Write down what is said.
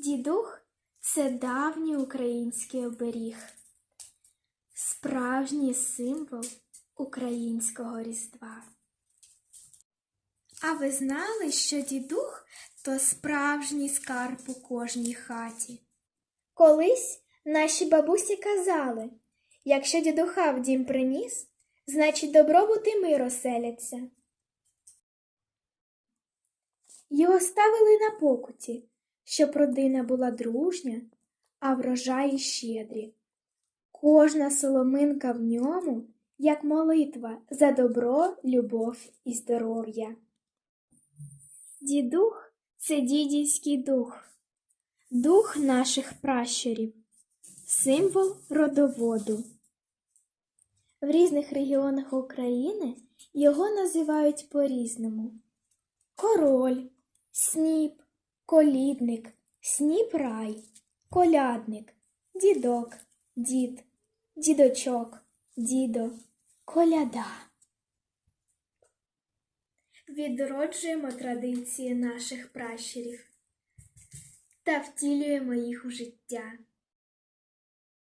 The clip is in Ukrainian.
Дідух це давній український оберіг, справжній символ українського різдва. А ви знали, що дідух то справжній скарб у кожній хаті? Колись наші бабусі казали, якщо дідуха в дім приніс, значить добробут і мир оселяться. Його ставили на покуті, щоб родина була дружня, а врожаї щедрі. Кожна соломинка в ньому, як молитва за добро, любов і здоров'я. Дідух це дідівський дух, дух наших пращурів, символ родоводу. В різних регіонах України його називають по-різному. Король, сніп, колідник, сніп-рай, колядник, дідок, дід, дідочок, дідо, коляда. Відроджуємо традиції наших пращурів та втілюємо їх у життя.